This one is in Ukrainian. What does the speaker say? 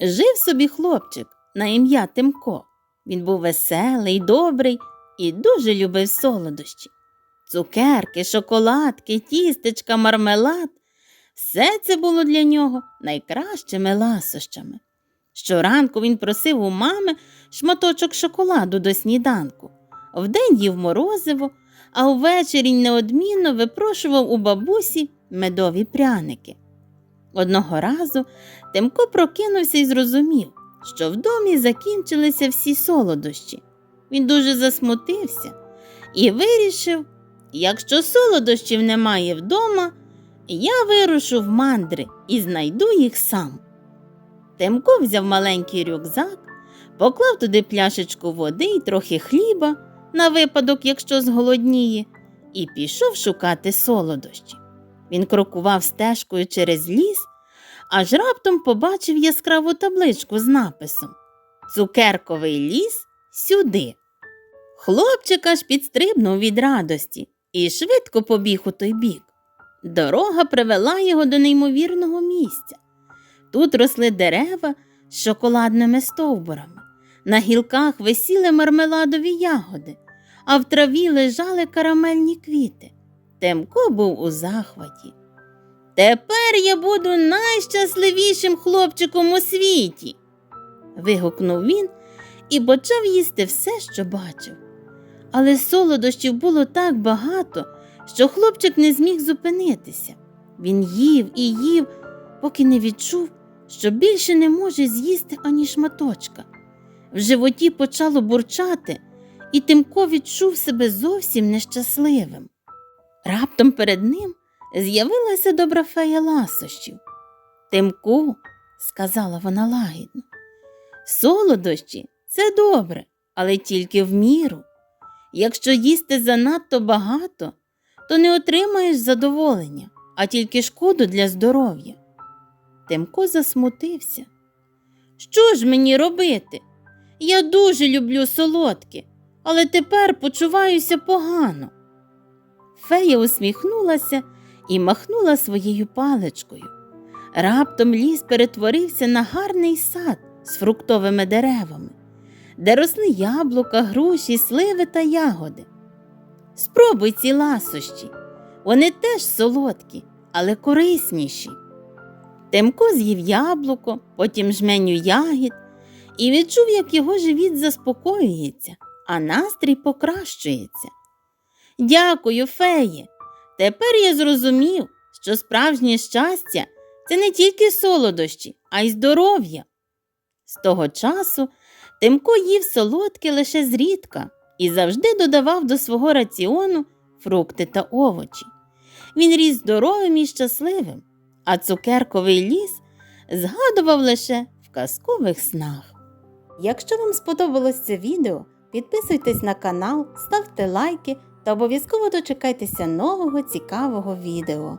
Жив собі хлопчик на ім'я Тимко. Він був веселий, добрий і дуже любив солодощі. Цукерки, шоколадки, тістечка, мармелад все це було для нього найкращими ласощами. Щоранку він просив у мами шматочок шоколаду до сніданку. Вдень їв морозиво, а увечері неодмінно випрошував у бабусі медові пряники. Одного разу Тимко прокинувся і зрозумів, що в домі закінчилися всі солодощі. Він дуже засмутився і вирішив, якщо солодощів немає вдома, я вирушу в мандри і знайду їх сам. Тимко взяв маленький рюкзак, поклав туди пляшечку води і трохи хліба на випадок, якщо зголодніє, і пішов шукати солодощі. Він крокував стежкою через ліс, аж раптом побачив яскраву табличку з написом Цукерковий ліс сюди. Хлопчик аж підстрибнув від радості і швидко побіг у той бік. Дорога привела його до неймовірного місця. Тут росли дерева з шоколадними стовбурами, на гілках висіли мармеладові ягоди, а в траві лежали карамельні квіти. Темко був у захваті. Тепер я буду найщасливішим хлопчиком у світі. вигукнув він і почав їсти все, що бачив. Але солодощів було так багато, що хлопчик не зміг зупинитися. Він їв і їв, поки не відчув, що більше не може з'їсти ані шматочка. В животі почало бурчати, і Тимко відчув себе зовсім нещасливим. Раптом перед ним з'явилася добра фея ласощів. Тимку, сказала вона лагідно, солодощі це добре, але тільки в міру. Якщо їсти занадто багато, то не отримаєш задоволення, а тільки шкоду для здоров'я. Тимко засмутився. Що ж мені робити? Я дуже люблю солодке, але тепер почуваюся погано. Фея усміхнулася і махнула своєю паличкою. Раптом ліс перетворився на гарний сад з фруктовими деревами, де росли яблука, груші, сливи та ягоди. Спробуй ці ласощі. Вони теж солодкі, але корисніші. Тимко з'їв яблуко, потім жменю ягід і відчув, як його живіт заспокоюється, а настрій покращується. Дякую, феє. Тепер я зрозумів, що справжнє щастя це не тільки солодощі, а й здоров'я. З того часу Тимко їв солодке лише зрідка і завжди додавав до свого раціону фрукти та овочі. Він ріс здоровим і щасливим, а цукерковий ліс згадував лише в казкових снах. Якщо вам сподобалось це відео, підписуйтесь на канал, ставте лайки та обов'язково дочекайтеся нового цікавого відео.